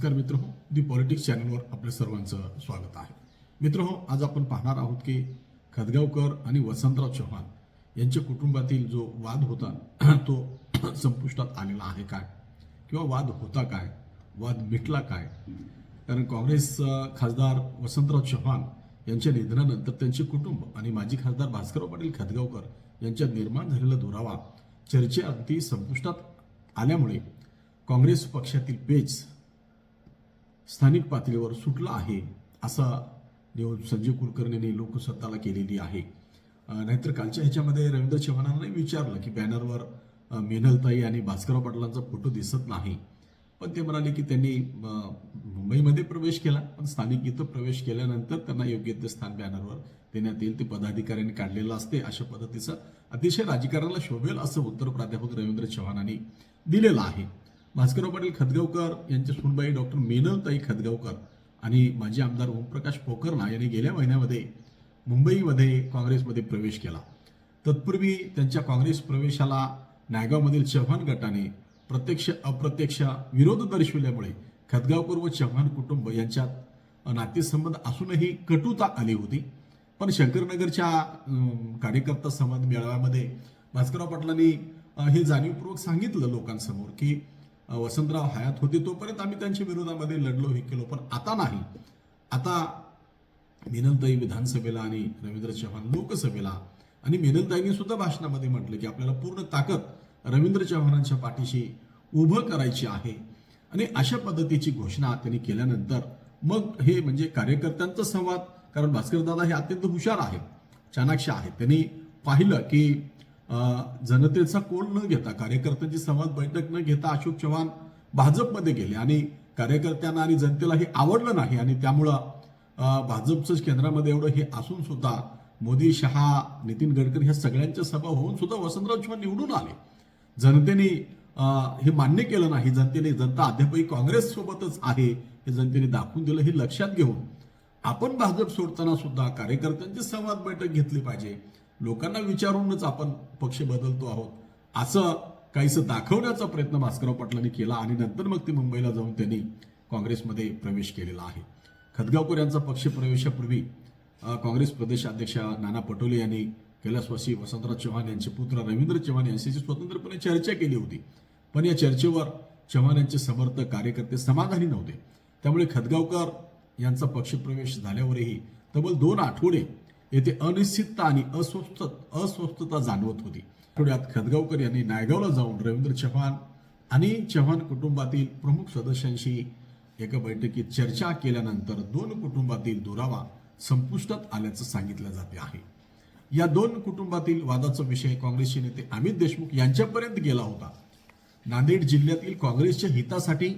नमस्कार मित्र हो दी पॉलिटिक्स चॅनलवर आपल्या सर्वांचं स्वागत आहे. मित्र हो आज आपण पाहणार आहोत की खदगावकर आणि वसंतराव चव्हाण यांच्या कुटुंबातील जो वाद होता तो संपुष्टात आलेला आहे काय? किंवा वाद होता काय? वाद मिटला काय? कारण काँग्रेस खासदार वसंतराव चव्हाण यांच्या निधनानंतर त्यांचे कुटुंब आणि माजी खासदार भास्करराव पाटील खदगावकर यांच्यात निर्माण झालेला दुरावा चर्चेअंती संपुष्टात आल्यामुळे काँग्रेस पक्षातील पेच स्थानिक पातळीवर सुटला आहे असा निवड संजय कुलकर्णी यांनी लोकसत्ताला केलेली आहे. नाहीतर कालच्या ह्याच्यामध्ये रवींद्र चव्हाणांनाही विचारलं की बॅनरवर मेनलताई आणि भास्करराव पाटलांचा फोटो दिसत नाही. पण ते म्हणाले की त्यांनी मुंबईमध्ये प्रवेश केला पण स्थानिक इथं प्रवेश केल्यानंतर त्यांना योग्य ते स्थान बॅनरवर देण्यात येईल ते पदाधिकाऱ्यांनी काढलेलं असते अशा पद्धतीचं अतिशय राजकारणाला शोभेल असं उत्तर प्राध्यापक रवींद्र चव्हाणांनी दिलेलं आहे. भास्करराव पाटील खदगावकर यांच्या सुनबाई डॉक्टर मेनलताई खदगावकर आणि माजी आमदार ओमप्रकाश पोकरणा यांनी गेल्या महिन्यामध्ये मुंबईमध्ये काँग्रेसमध्ये प्रवेश केला. तत्पूर्वी त्यांच्या काँग्रेस प्रवेशाला नायगावमधील चव्हाण गटाने प्रत्यक्ष अप्रत्यक्ष विरोध दर्शविल्यामुळे खदगावकर व चव्हाण कुटुंब यांच्यात नातेसंबंध असूनही कटुता आली होती. पण शंकरनगरच्या कार्यकर्ता संवाद मेळाव्यामध्ये भास्करराव पाटलांनी हे जाणीवपूर्वक सांगितलं लोकांसमोर की वसंतराव हयात होते तोपर्यंत आम्ही त्यांच्या विरोधामध्ये लढलो हे केलो. पण आता नाही. आता मेनलताई विधानसभेला आणि रवींद्र चव्हाण लोकसभेला आणि मेनलताईंनी सुद्धा भाषणामध्ये म्हटलं की आपल्याला पूर्ण ताकद रवींद्र चव्हाणांच्या पाठीशी उभं करायची आहे. आणि अशा पद्धतीची घोषणा त्यांनी केल्यानंतर मग हे म्हणजे कार्यकर्त्यांचा संवाद कारण भास्करदादा हे अत्यंत हुशार आहेत चाणाक्ष आहेत. त्यांनी पाहिलं की जनतेचा कोल न घेता कार्यकर्त्यांची संवाद बैठक न घेता अशोक चव्हाण भाजपमध्ये गेले. आणि कार्यकर्त्यांना आणि जनतेला हे आवडलं नाही आणि त्यामुळं भाजपचंच केंद्रामध्ये एवढं हे असून सुद्धा मोदी शहा नितीन गडकरी ह्या सगळ्यांच्या सभा होऊन सुद्धा वसंतराव चव्हाण निवडून आले. जनतेने हे मान्य केलं नाही. जनतेने जनता अद्यापही काँग्रेस सोबतच आहे हे जनतेने दाखवून दिलं हे लक्षात घेऊन आपण भाजप सोडताना सुद्धा कार्यकर्त्यांची संवाद बैठक घेतली पाहिजे. लोकांना विचारूनच आपण पक्ष बदलतो आहोत. असं काहीसं दाखवण्याचा प्रयत्न भास्करराव पाटलांनी केला आणि नंतर मग ते मुंबईला जाऊन त्यांनी काँग्रेसमध्ये प्रवेश केलेला आहे. खदगावकर यांचा पक्ष प्रवेशापूर्वी काँग्रेस प्रदेशाध्यक्ष नाना पटोले यांनी कैलासवासी वसंतराव चव्हाण यांचे पुत्र रवींद्र चव्हाण यांच्याशी स्वतंत्रपणे चर्चा केली होती. पण या चर्चेवर चव्हाण यांचे समर्थक कार्यकर्ते समाधानी नव्हते. त्यामुळे खदगावकर यांचा पक्षप्रवेश झाल्यावरही तब्बल दोन आठवडे येथे अनिश्चितता आणि अस्वस्थ अस्वस्थता जाणवत होती. आठवड्यात खदगावकर यांनी नायगावला जाऊन रवींद्र चव्हाण आणि चव्हाण कुटुंबातील प्रमुख सदस्यांशी एका बैठकीत चर्चा केल्यानंतर दोन कुटुंबातील दुरावा संपुष्टात आल्याचं सांगितलं जाते आहे. या दोन कुटुंबातील वादाचा विषय काँग्रेसचे नेते अमित देशमुख यांच्यापर्यंत गेला होता. नांदेड जिल्ह्यातील काँग्रेसच्या हितासाठी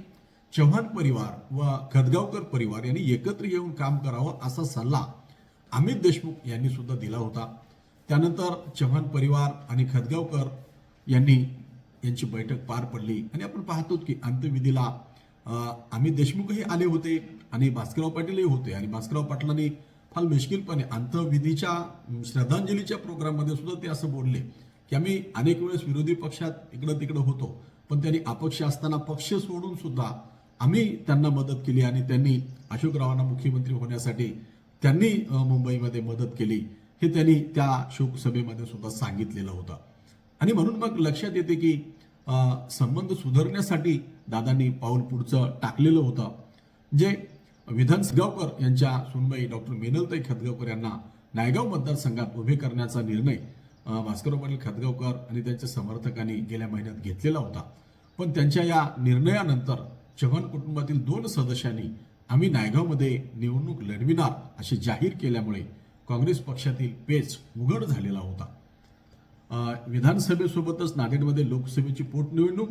चव्हाण परिवार व खदगावकर परिवार यांनी एकत्र येऊन काम करावं असा सल्ला अमित देशमुख यांनी सुद्धा दिला होता. त्यानंतर चव्हाण परिवार आणि खदगावकर यांनी यांची बैठक पार पडली. आणि आपण पाहतो की अंत्यविधीला अमित देशमुखही आले होते आणि भास्करराव पाटीलही होते. आणि भास्करराव पाटलांनी फार मुश्किलपणे अंत्यविधीच्या श्रद्धांजलीच्या प्रोग्राममध्ये सुद्धा ते असं बोलले की आम्ही अनेक वेळेस विरोधी पक्षात इकडं तिकडं होतो. पण त्यांनी अपक्ष असताना पक्ष सोडून सुद्धा आम्ही त्यांना मदत केली आणि त्यांनी अशोकरावांना मुख्यमंत्री होण्यासाठी त्यांनी मुंबईमध्ये मदत केली हे त्यांनी त्या शोकसभेमध्ये सुद्धा सांगितलेलं होतं. आणि म्हणून मग लक्षात येते की संबंध सुधारण्यासाठी दादांनी पाऊल पुढचं टाकलेलं होतं. जे विधान गावकर यांच्या सुनबाई डॉक्टर मेनलताई खतगावकर यांना नायगाव मतदारसंघात उभे करण्याचा निर्णय अं, भास्करराव पाटील खतगावकर आणि त्यांच्या समर्थकांनी गेल्या महिन्यात घेतलेला होता. पण त्यांच्या या निर्णयानंतर चव्हाण कुटुंबातील दोन सदस्यांनी आम्ही नायगावमध्ये निवडणूक लढविणार असे जाहीर केल्यामुळे काँग्रेस पक्षातील पेच उघड झालेला होता. विधानसभेसोबतच नांदेडमध्ये लोकसभेची पोटनिवडणूक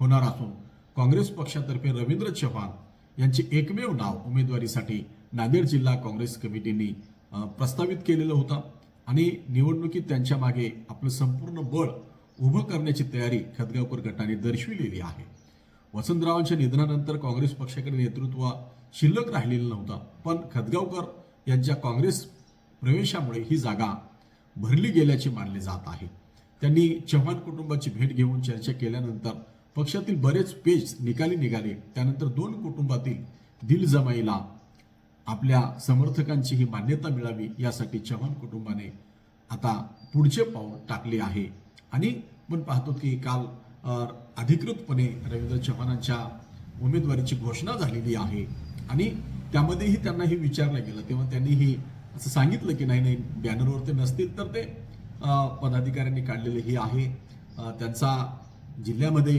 होणार असून काँग्रेस पक्षातर्फे रवींद्र चव्हाण यांचे एकमेव नाव उमेदवारीसाठी नांदेड जिल्हा काँग्रेस कमिटीने प्रस्तावित केलेलं होतं. आणि निवडणुकीत त्यांच्या मागे आपलं संपूर्ण बळ उभं करण्याची तयारी खदगावकर गटाने दर्शविलेली आहे. वसंतरावांच्या निधनानंतर काँग्रेस पक्षाकडे नेतृत्व शिल्लक राहिलेला नव्हता. पण खदगावकर यांच्या काँग्रेस प्रवेशामुळे ही जागा भरली गेल्याचे मानले जात आहे. त्यांनी चव्हाण कुटुंबाची भेट घेऊन चर्चा केल्यानंतर पक्षातील बरेच पेज निकाली निघाले. त्यानंतर दोन कुटुंबातील दिल जमाईला आपल्या समर्थकांची ही मान्यता मिळावी यासाठी चव्हाण कुटुंबाने आता पुढचे पाऊल टाकले आहे. आणि आपण पाहतो की काल अधिकृतपणे रवींद्र चव्हाणांच्या उमेदवारीची घोषणा झालेली आहे. आणि त्यामध्येही त्यांना हे विचारलं गेलं. तेव्हा त्यांनी हे असं सांगितलं की नाही नाही बॅनरवर ते नसतील तर ते पदाधिकाऱ्यांनी काढलेले हे आहे. त्यांचा जिल्ह्यामध्ये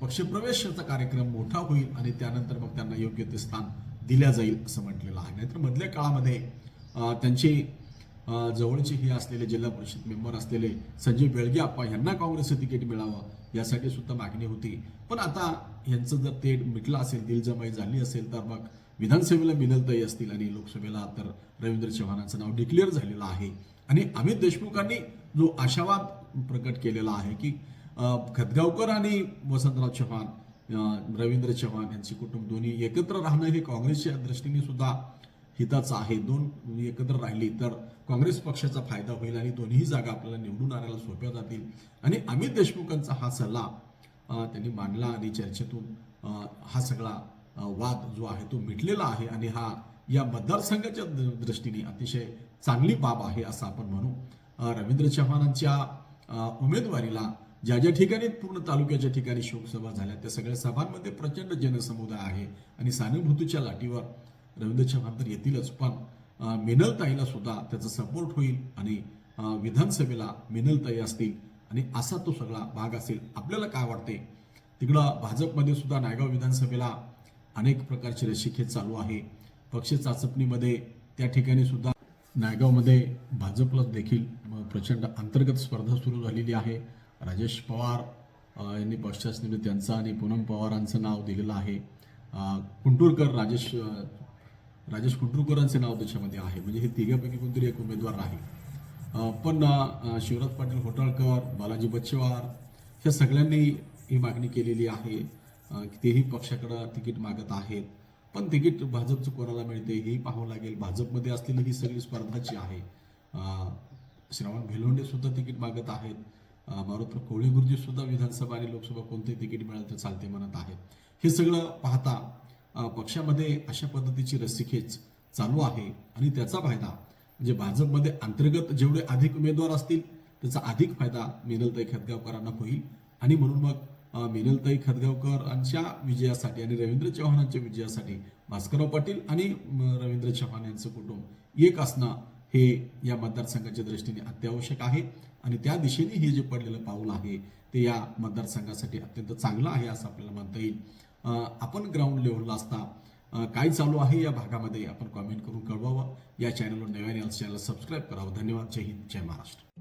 पक्षप्रवेशाचा कार्यक्रम मोठा होईल आणि त्यानंतर मग त्यांना योग्य ते स्थान दिल्या जाईल असं म्हटलेलं आहे. नाहीतर मधल्या काळामध्ये त्यांचे जवळचे हे असलेले जिल्हा परिषद मेंबर असलेले संजय बेळगे आप्पा यांना काँग्रेसचं तिकीट मिळावं यासाठी सुद्धा मागणी होती. पण आता यांचं जर ते मिटलं असेल दिलजमाई झाली असेल तर मग विधानसभेला मिनलताई असतील आणि लोकसभेला तर रवींद्र चव्हाणांचं नाव डिक्लेअर झालेलं आहे. आणि अमित देशमुखांनी जो आशावाद प्रकट केलेला आहे की खतगावकर आणि वसंतराव चव्हाण रवींद्र चव्हाण यांचे कुटुंब दोन्ही एकत्र राहणं हे काँग्रेसच्या दृष्टीने सुद्धा हिताचं आहे. दोन एकत्र राहिली तर काँग्रेस पक्षाचा फायदा होईल आणि दोन्ही जागा आपल्याला निवडून आणायला सोप्या जातील. आणि अमित देशमुखांचा हा सल्ला त्यांनी मांडला आणि चर्चेतून हा सगळा वाद जो आहे तो मिटलेला आहे आणि हा या मतदारसंघाच्या दृष्टीने अतिशय चांगली बाब आहे असं आपण म्हणू. रवींद्र चव्हाणांच्या उमेदवारीला ज्या ज्या ठिकाणी पूर्ण तालुक्याच्या ठिकाणी शोकसभा झाल्या त्या सगळ्या सभांमध्ये प्रचंड जनसमुदाय आहे आणि सानुभूतीच्या लाटीवर रवींद्र चव्हाण तर येतीलच पण मिनलताईला सुद्धा त्याचा सपोर्ट होईल आणि विधानसभेला मिनलताई असतील आणि असा तो सगळा भाग असेल आपल्याला काय वाटते तिकडं भाजपमध्ये सुद्धा नायगाव विधानसभेला अनेक प्रकारचे रसिके चालू आहे. पक्ष चाचपणीमध्ये त्या ठिकाणी सुद्धा नायगावमध्ये भाजपला देखील प्रचंड अंतर्गत स्पर्धा सुरू झालेली आहे. राजेश पवार यांनी पक्षाचने त्यांचं आणि पूनम पवारांचं नाव दिलेलं आहे. कुंटूरकर राजेश राजेश कुंटूरकरांचे नाव त्याच्यामध्ये आहे. म्हणजे हे तिघापैकी कोणतरी एक उमेदवार आहे पण शिवराज पाटील होटाळकर बालाजी बच्चेवार ह्या सगळ्यांनी ही मागणी केलेली आहे. की तेही पक्षाकडं तिकीट मागत आहेत. पण तिकीट भाजपचं कोणाला मिळते हेही पाहावं लागेल. भाजपमध्ये असलेली ही सगळी स्पर्धाची आहे. श्रावण भेलोंडे सुद्धा तिकीट मागत आहेत. अ, मारुती कोळी गुरुजी सुद्धा विधानसभा आणि लोकसभा कोणते तिकीट मिळालं तर चालते म्हणत आहेत. हे सगळं पाहता पक्षामध्ये अशा पद्धतीची रस्सीखेच चालू आहे. आणि त्याचा फायदा म्हणजे भाजपमध्ये अंतर्गत जेवढे अधिक उमेदवार असतील त्याचा अधिक फायदा मिनलताई खतगावकरांना होईल. आणि म्हणून मग मेनलताई मिनलताई खतगावकरांच्या विजयासाठी आणि रवींद्र चव्हाणांच्या विजयासाठी भास्करराव पाटील आणि रवींद्र चव्हाण यांचं कुटुंब एक असणं हे या मतदारसंघाच्या दृष्टीने अत्यावश्यक आहे. आणि त्या दिशेने हे जे पडलेलं पाऊल आहे ते या मतदारसंघासाठी अत्यंत चांगलं आहे असं आपल्याला म्हणता येईल. आपण ग्राउंड लेवलला असता काय चालू आहे या भागामध्ये? आपण कॉमेंट करून कळवा. या चॅनलवर नव्याने चॅनल सबस्क्राईब करावं. धन्यवाद. जय हिंद. जय महाराष्ट्र.